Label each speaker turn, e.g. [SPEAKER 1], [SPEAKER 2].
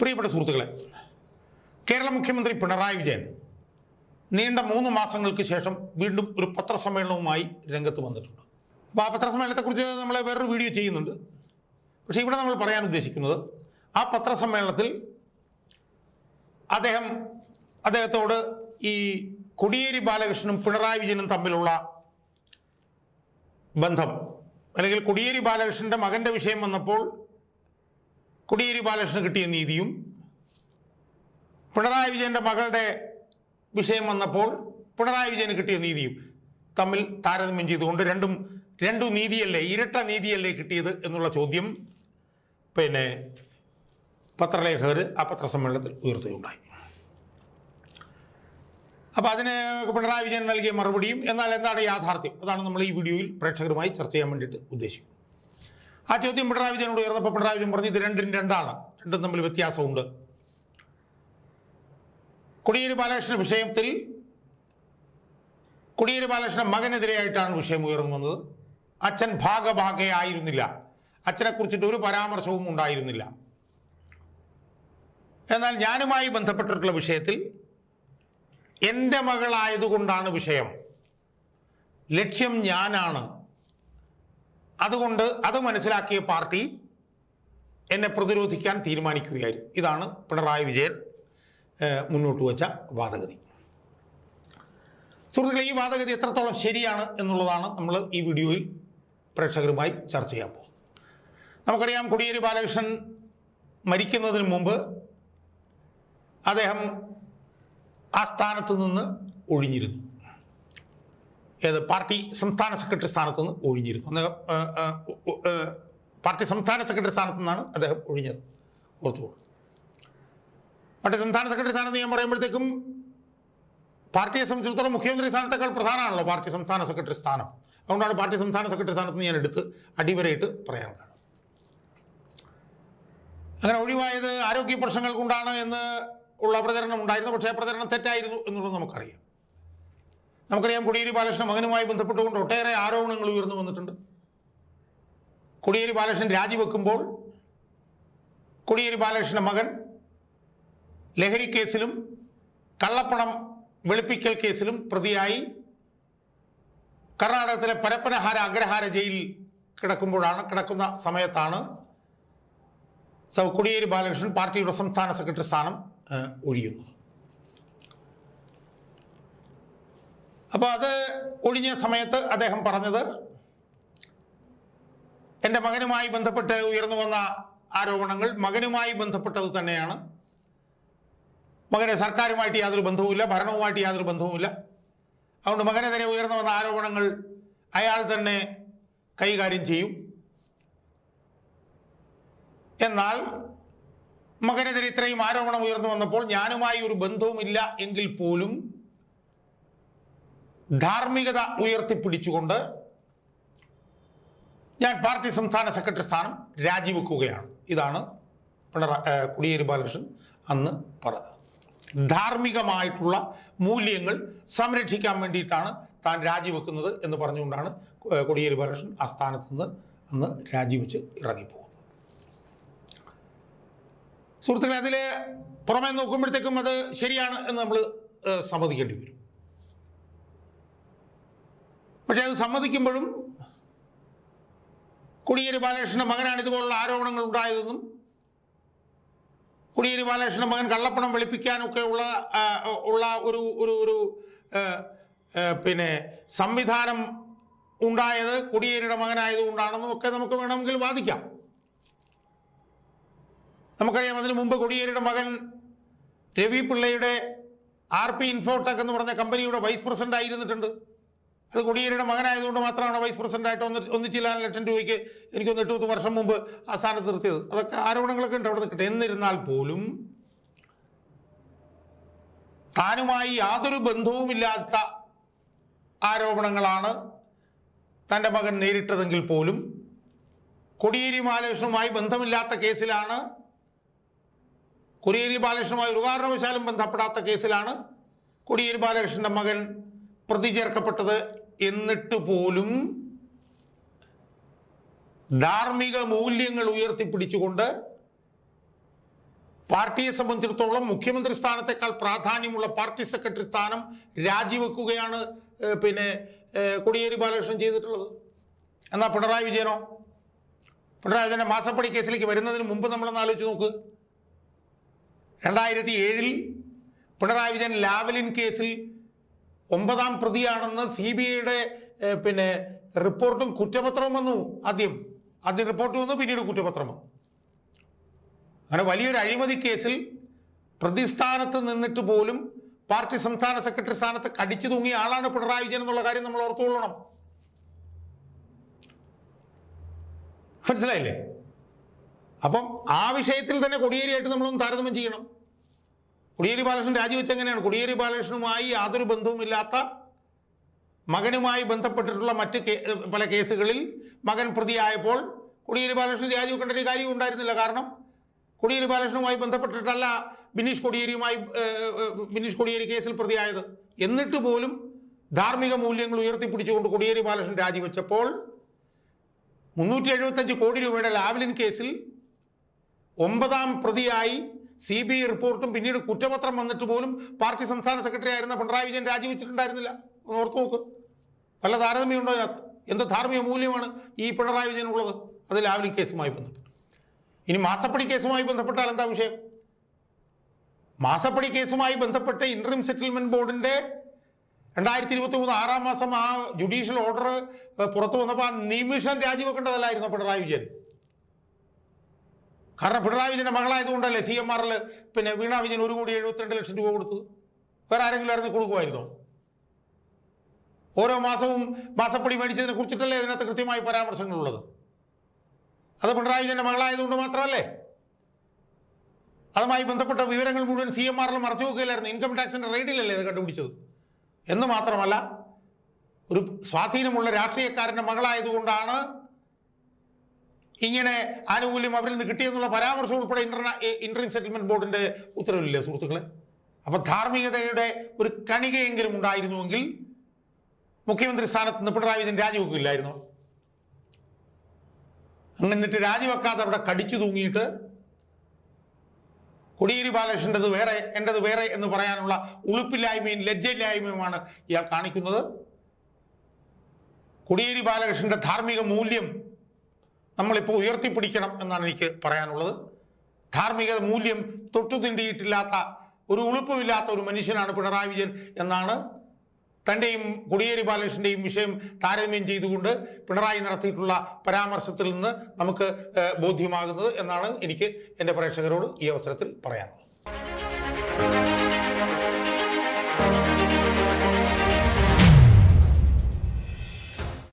[SPEAKER 1] പ്രിയപ്പെട്ട സുഹൃത്തുക്കളെ കേരള മുഖ്യമന്ത്രി പിണറായി വിജയൻ നീണ്ട മൂന്ന് മാസങ്ങൾക്ക് ശേഷം വീണ്ടും ഒരു പത്രസമ്മേളനവുമായി രംഗത്ത് വന്നിട്ടുണ്ട്. അപ്പോൾ ആ പത്രസമ്മേളനത്തെക്കുറിച്ച് നമ്മൾ വേറൊരു വീഡിയോ ചെയ്യുന്നുണ്ട്. പക്ഷേ ഇവിടെ നമ്മൾ പറയാൻ ഉദ്ദേശിക്കുന്നത് ആ പത്രസമ്മേളനത്തിൽ അദ്ദേഹം അദ്ദേഹത്തോട് ഈ കൊടിയേരി ബാലകൃഷ്ണനും പിണറായി വിജയനും തമ്മിലുള്ള ബന്ധം അല്ലെങ്കിൽ കൊടിയേരി ബാലകൃഷ്ണന്റെ മകന്റെ വിഷയം വന്നപ്പോൾ കൊടിയേരി ബാലകൃഷ്ണന് കിട്ടിയ നീതിയും പിണറായി വിജയന്റെ മകളുടെ വിഷയം വന്നപ്പോൾ പിണറായി വിജയന് കിട്ടിയ നീതിയും തമ്മിൽ താരതമ്യം ചെയ്തുകൊണ്ട് രണ്ടും രണ്ടു നീതിയല്ലേ ഇരട്ട നീതിയല്ലേ കിട്ടിയത് എന്നുള്ള ചോദ്യം പിന്നെ പത്രലേഖകർ ആ പത്രസമ്മേളനത്തിൽ ഉയർത്തുകയുണ്ടായി. അപ്പോൾ അതിന് പിണറായി വിജയൻ നൽകിയ മറുപടിയും എന്നാൽ എന്താണ് യാഥാർത്ഥ്യം? അതാണ് നമ്മൾ ഈ വീഡിയോയിൽ പ്രേക്ഷകരുമായി ചർച്ച ചെയ്യാൻ വേണ്ടിയിട്ട് ഉദ്ദേശിക്കുന്നത്. ആ ചോദ്യം പിണറായി വിജയനോട് ഉയർന്നപ്പോൾ പിണറായി വിജയൻ പറഞ്ഞു ഇത് രണ്ടും രണ്ടാണ്. രണ്ടും തമ്മിൽ വ്യത്യാസമുണ്ട്. കൊടിയേരി ബാലകൃഷ്ണ വിഷയത്തിൽ കൊടിയേരി ബാലകൃഷ്ണൻ മകനെതിരെയായിട്ടാണ് വിഷയം ഉയർന്നു വന്നത്. അച്ഛൻ ഭാഗഭാഗയായിരുന്നില്ല അച്ഛനെ കുറിച്ചിട്ട് ഒരു പരാമർശവും ഉണ്ടായിരുന്നില്ല. എന്നാൽ ഞാനുമായി ബന്ധപ്പെട്ടിട്ടുള്ള വിഷയത്തിൽ എന്റെ മകളായതുകൊണ്ടാണ് വിഷയം. ലക്ഷ്യം ഞാനാണ്. അതുകൊണ്ട് അത് മനസ്സിലാക്കിയ പാർട്ടി എന്നെ പ്രതിരോധിക്കാൻ തീരുമാനിക്കുകയായിരുന്നു. ഇതാണ് പിണറായി വിജയൻ മുന്നോട്ട് വച്ച വാദഗതി. സുഹൃത്തുക്കളെ ഈ വാദഗതി എത്രത്തോളം ശരിയാണ് എന്നുള്ളതാണ് നമ്മൾ ഈ വീഡിയോയിൽ പ്രേക്ഷകരുമായി ചർച്ച ചെയ്യാൻ പോകുന്നത്. നമുക്കറിയാം കൊടിയേരി ബാലകൃഷ്ണൻ മരിക്കുന്നതിന് മുമ്പ് അദ്ദേഹം ആ സ്ഥാനത്ത് നിന്ന് ഒഴിഞ്ഞിരുന്നു. ഏത്? പാർട്ടി സംസ്ഥാന സെക്രട്ടറി സ്ഥാനത്ത് നിന്ന് ഒഴിഞ്ഞിരുന്നു ആ, പാർട്ടി സംസ്ഥാന സെക്രട്ടറി സ്ഥാനത്ത് നിന്നാണ് അദ്ദേഹം ഒഴിഞ്ഞത്. ഓർത്തുകൊള്ളു. പാർട്ടി സംസ്ഥാന സെക്രട്ടറി സ്ഥാനത്ത് ഞാൻ പറയുമ്പോഴത്തേക്കും പാർട്ടിയെ സംബന്ധിച്ചിടത്തോളം മുഖ്യമന്ത്രി സ്ഥാനത്തേക്കാൾ പ്രധാനമാണല്ലോ പാർട്ടി സംസ്ഥാന സെക്രട്ടറി സ്ഥാനം. അതുകൊണ്ടാണ് പാർട്ടി സംസ്ഥാന സെക്രട്ടറി സ്ഥാനത്ത് ഞാൻ എടുത്ത് അടിവരയിട്ട് പറയാൻ കാരണം. അങ്ങനെ ഒഴിവായത് ആരോഗ്യ പ്രശ്നങ്ങൾ കൊണ്ടാണ് എന്ന് ഉള്ള പ്രചരണം ഉണ്ടായിരുന്നു. പക്ഷേ ആ പ്രചരണം തെറ്റായിരുന്നു എന്നുള്ളത് നമുക്കറിയാം. നമുക്കറിയാം കോടിയേരി ബാലകൃഷ്ണൻ മകനുമായി ബന്ധപ്പെട്ടുകൊണ്ട് ഒട്ടേറെ ആരോപണങ്ങൾ ഉയർന്നു വന്നിട്ടുണ്ട്. കോടിയേരി ബാലകൃഷ്ണൻ രാജിവെക്കുമ്പോൾ കോടിയേരി ബാലകൃഷ്ണ മകൻ ലഹരി കേസിലും കള്ളപ്പണം വെളുപ്പിക്കൽ കേസിലും പ്രതിയായി കർണാടകത്തിലെ പരപ്പനഹാര അഗ്രഹാര ജയിലിൽ കിടക്കുമ്പോഴാണ് കിടക്കുന്ന സമയത്താണ് കോടിയേരി കൊടിയേരി ബാലകൃഷ്ണൻ പാർട്ടിയുടെ സംസ്ഥാന സെക്രട്ടറി സ്ഥാനം ഒഴിയുന്നത്. അപ്പോൾ അത് ഒഴിഞ്ഞ സമയത്ത് അദ്ദേഹം പറഞ്ഞത് എന്റെ മകനുമായി ബന്ധപ്പെട്ട് ഉയർന്നു വന്ന ആരോപണങ്ങൾ മകനുമായി ബന്ധപ്പെട്ടത് തന്നെയാണ്. മകന് സർക്കാരുമായിട്ട് യാതൊരു ബന്ധവുമില്ല ഭരണവുമായിട്ട് യാതൊരു ബന്ധവുമില്ല. അതുകൊണ്ട് മകനെതിരെ ഉയർന്നു വന്ന ആരോപണങ്ങൾ അയാൾ തന്നെ കൈകാര്യം ചെയ്യും. എന്നാൽ മകനെതിരെ ഇത്രയും ആരോപണം ഉയർന്നു വന്നപ്പോൾ ഞാനുമായി ഒരു ബന്ധവുമില്ല എങ്കിൽ പോലും ധാർമ്മികത ഉയർത്തിപ്പിടിച്ചുകൊണ്ട് ഞാൻ പാർട്ടി സംസ്ഥാന സെക്രട്ടറി സ്ഥാനം രാജിവെക്കുകയാണ്. ഇതാണ് പിണറാ ഏഹ് കോടിയേരി ബാലകൃഷ്ണൻ അന്ന് പറഞ്ഞത്. ധാർമ്മികമായിട്ടുള്ള മൂല്യങ്ങൾ സംരക്ഷിക്കാൻ വേണ്ടിയിട്ടാണ് താൻ രാജിവെക്കുന്നത് എന്ന് പറഞ്ഞുകൊണ്ടാണ് കോടിയേരി ബാലകൃഷ്ണൻ ആ സ്ഥാനത്ത് നിന്ന് അന്ന് രാജിവെച്ച് ഇറങ്ങിപ്പോകുന്നത്. സുഹൃത്തുക്കളെ അതിൽ പുറമേ നോക്കുമ്പോഴത്തേക്കും അത് ശരിയാണ് എന്ന് നമ്മൾ സമ്മതിക്കേണ്ടി വരും. പക്ഷെ അത് സമ്മതിക്കുമ്പോഴും കൊടിയേരി ബാലകൃഷ്ണന്റെ മകനാണ് ഇതുപോലുള്ള ആരോപണങ്ങൾ ഉണ്ടായതെന്നും കൊടിയേരി ബാലകൃഷ്ണന്റെ മകൻ കള്ളപ്പണം വെളുപ്പിക്കാനൊക്കെ ഉള്ള ഉള്ള ഒരു ഒരു ഒരു പിന്നെ സംവിധാനം ഉണ്ടായത് കൊടിയേരിയുടെ മകനായതുകൊണ്ടാണെന്നും ഒക്കെ നമുക്ക് വേണമെങ്കിൽ വാദിക്കാം. നമുക്കറിയാം അതിനു മുമ്പ് കൊടിയേരിയുടെ മകൻ രവി പിള്ളയുടെ ആർ പി ഇൻഫോടെക് എന്ന് പറഞ്ഞ കമ്പനിയുടെ വൈസ് പ്രസിഡന്റ് ആയിരുന്നിട്ടുണ്ട് അത് കൊടിയേരിയുടെ മകനായതുകൊണ്ട് മാത്രമാണ് വൈസ് പ്രസിഡന്റ് ആയിട്ട് ഒന്ന് ഒന്നിച്ചില്ല ലക്ഷം രൂപയ്ക്ക് എനിക്ക് ഒന്ന് എട്ട് വർഷം മുമ്പ് ആ സ്ഥാനത്ത് നിർത്തിയത്. അതൊക്കെ ആരോപണങ്ങളൊക്കെ ഉണ്ട് അവിടെ നിൽക്കട്ടെ എന്നിരുന്നാൽ പോലും താനുമായി യാതൊരു ബന്ധവുമില്ലാത്ത ആരോപണങ്ങളാണ് തന്റെ മകൻ നേരിട്ടതെങ്കിൽ പോലും കൊടിയേരി ബാലകൃഷ്ണനുമായി ബന്ധമില്ലാത്ത കേസിലാണ് കൊടിയേരി ബാലകൃഷ്ണനുമായി ഒരു കാരണവശാലും ബന്ധപ്പെടാത്ത കേസിലാണ് കൊടിയേരി ബാലകൃഷ്ണന്റെ മകൻ പ്രതി ചേർക്കപ്പെട്ടത് എന്നിട്ട് പോലും ധാർമ്മിക മൂല്യങ്ങൾ ഉയർത്തിപ്പിടിച്ചുകൊണ്ട് പാർട്ടിയെ സംബന്ധിച്ചിടത്തോളം മുഖ്യമന്ത്രി സ്ഥാനത്തെക്കാൾ പ്രാധാന്യമുള്ള പാർട്ടി സെക്രട്ടറി സ്ഥാനം രാജിവെക്കുകയാണ് പിന്നെ കോടിയേരി ബാലകൃഷ്ണൻ ചെയ്തിട്ടുള്ളത്. എന്നാ പിണറായി വിജയനോ? പിണറായി വിജയനെ മാസപ്പടി കേസിലേക്ക് വരുന്നതിന് മുമ്പ് നമ്മളൊന്ന് ആലോചിച്ച് നോക്ക്. രണ്ടായിരത്തി ഏഴിൽ പിണറായി വിജയൻ ലാവലിൻ കേസിൽ ഒമ്പതാം പ്രതിയാണെന്ന് സി ബി ഐയുടെ പിന്നെ റിപ്പോർട്ടും കുറ്റപത്രവും വന്നു. ആദ്യം ആദ്യം റിപ്പോർട്ട് വന്നു പിന്നീട് കുറ്റപത്രം വന്നു. അങ്ങനെ വലിയൊരു അഴിമതി കേസിൽ പ്രതിസ്ഥാനത്ത് നിന്നിട്ട് പോലും പാർട്ടി സംസ്ഥാന സെക്രട്ടറി സ്ഥാനത്ത് കടിച്ചു തൂങ്ങിയ ആളാണ് പിണറായി വിജയൻ എന്നുള്ള കാര്യം നമ്മൾ ഓർത്തുകൊള്ളണം. മനസ്സിലായില്ലേ? അപ്പം ആ വിഷയത്തിൽ തന്നെ കൊടിയേരിയായിട്ട് നമ്മളൊന്ന് താരതമ്യം ചെയ്യണം. കൊടിയേരി ബാലകൃഷ്ണൻ രാജിവെച്ച് എങ്ങനെയാണ് കൊടിയേരി ബാലകൃഷ്ണനുമായി യാതൊരു ബന്ധവുമില്ലാത്ത മകനുമായി ബന്ധപ്പെട്ടിട്ടുള്ള മറ്റ് പല കേസുകളിൽ മകൻ പ്രതിയായപ്പോൾ കൊടിയേരി ബാലകൃഷ്ണൻ രാജിവെക്കേണ്ട ഒരു കാര്യവും ഉണ്ടായിരുന്നില്ല. കാരണം കൊടിയേരി ബാലകൃഷ്ണനുമായി ബന്ധപ്പെട്ടിട്ടല്ല ബിനീഷ് കൊടിയേരിയുമായി ബിനീഷ് കൊടിയേരി കേസിൽ പ്രതിയായത്. എന്നിട്ട് പോലും ധാർമ്മിക മൂല്യങ്ങൾ ഉയർത്തിപ്പിടിച്ചുകൊണ്ട് കൊടിയേരി ബാലകൃഷ്ണൻ രാജിവെച്ചപ്പോൾ മുന്നൂറ്റി എഴുപത്തഞ്ച് കോടി രൂപയുടെ ലാവലിൻ കേസിൽ ഒമ്പതാം പ്രതിയായി സി ബി ഐ റിപ്പോർട്ടും പിന്നീട് കുറ്റപത്രം വന്നിട്ട് പോലും പാർട്ടി സംസ്ഥാന സെക്രട്ടറി ആയിരുന്ന പിണറായി വിജയൻ രാജിവെച്ചിട്ടുണ്ടായിരുന്നില്ല. ഓർത്തു നോക്ക്. വല്ല താരതമ്യമുണ്ടോ അതിനകത്ത്? എന്ത് ധാർമ്മിക മൂല്യമാണ് ഈ പിണറായി വിജയൻ ഉള്ളത് അത് ലാവ്ലി കേസുമായി ബന്ധപ്പെട്ട്. ഇനി മാസപ്പടി കേസുമായി ബന്ധപ്പെട്ടാൽ എന്താ വിഷയം? മാസപ്പടി കേസുമായി ബന്ധപ്പെട്ട് ഇന്റർം സെറ്റിൽമെന്റ് ബോർഡിന്റെ രണ്ടായിരത്തി ഇരുപത്തി മൂന്ന് ആറാം മാസം ആ ജുഡീഷ്യൽ ഓർഡർ പുറത്തു വന്നപ്പോൾ ആ നിമിഷം രാജിവെക്കേണ്ടതല്ലായിരുന്നു പിണറായി വിജയൻ? കാരണം പിണറായി വിജയന്റെ മകളായതുകൊണ്ടല്ലേ സി എം ആറിൽ പിന്നെ വീണ വിജയൻ ഒരു കോടി എഴുപത്തിരണ്ട് ലക്ഷം രൂപ കൊടുത്തത്? വേറെ ആരെങ്കിലും ആയിരുന്നു കൊടുക്കുമായിരുന്നോ? ഓരോ മാസവും മാസപ്പടി മേടിച്ചതിനെ കുറിച്ചിട്ടല്ലേ ഇതിനകത്ത് കൃത്യമായ പരാമർശങ്ങളുള്ളത്? അത് പിണറായി വിജയന്റെ മകളായതുകൊണ്ട് മാത്രമല്ലേ? അതുമായി ബന്ധപ്പെട്ട വിവരങ്ങൾ മുഴുവൻ സി എം ആറിൽ മറച്ചു വെക്കുകയില്ലായിരുന്നു. ഇൻകം ടാക്സിന്റെ റെയ്ഡിലല്ലേ ഇത് കണ്ടുപിടിച്ചത്? എന്ന് മാത്രമല്ല ഒരു സ്വാധീനമുള്ള രാഷ്ട്രീയക്കാരന്റെ മകളായതുകൊണ്ടാണ് ഇങ്ങനെ ആനുകൂല്യം അവരിൽ നിന്ന് കിട്ടിയെന്നുള്ള പരാമർശം ഉൾപ്പെടെ ഇന്റർനാ സെറ്റിൽമെന്റ് ബോർഡിന്റെ ഉത്തരവില്ലേ സുഹൃത്തുക്കളെ? അപ്പൊ ധാർമ്മികതയുടെ ഒരു കണികയെങ്കിലും ഉണ്ടായിരുന്നുവെങ്കിൽ മുഖ്യമന്ത്രി സ്ഥാനത്ത് നിന്ന് പിണറായി വിജയൻ രാജിവെക്കില്ലായിരുന്നു? എന്നിട്ട് രാജിവെക്കാതെ അവിടെ കടിച്ചു തൂങ്ങിയിട്ട് കൊടിയേരി ബാലകൃഷ്ണന്റെത് വേറെ എന്റെത് വേറെ എന്ന് പറയാനുള്ള ഉളുപ്പില്ലായ്മയും ലജ്ജയില്ലായ്മയുമാണ് ഇയാൾ കാണിക്കുന്നത്. കൊടിയേരി ബാലകൃഷ്ണന്റെ ധാർമ്മിക മൂല്യം നമ്മളിപ്പോൾ ഉയർത്തിപ്പിടിക്കണം എന്നാണ് എനിക്ക് പറയാനുള്ളത്. ധാർമ്മിക മൂല്യം തൊട്ടുതിണ്ടിയിട്ടില്ലാത്ത ഒരു ഉളുപ്പുമില്ലാത്ത ഒരു മനുഷ്യനാണ് പിണറായി വിജയൻ എന്നാണ് തന്റെയും കൊടിയേരി ബാലകൃഷ്ണന്റെയും വിഷയം താരതമ്യം ചെയ്തുകൊണ്ട് പിണറായി നടത്തിയിട്ടുള്ള പരാമർശത്തിൽ നിന്ന് നമുക്ക് ബോധ്യമാകുന്നത് എന്നാണ് എനിക്ക് എന്റെ പ്രേക്ഷകരോട് ഈ അവസരത്തിൽ പറയാനുള്ളത്.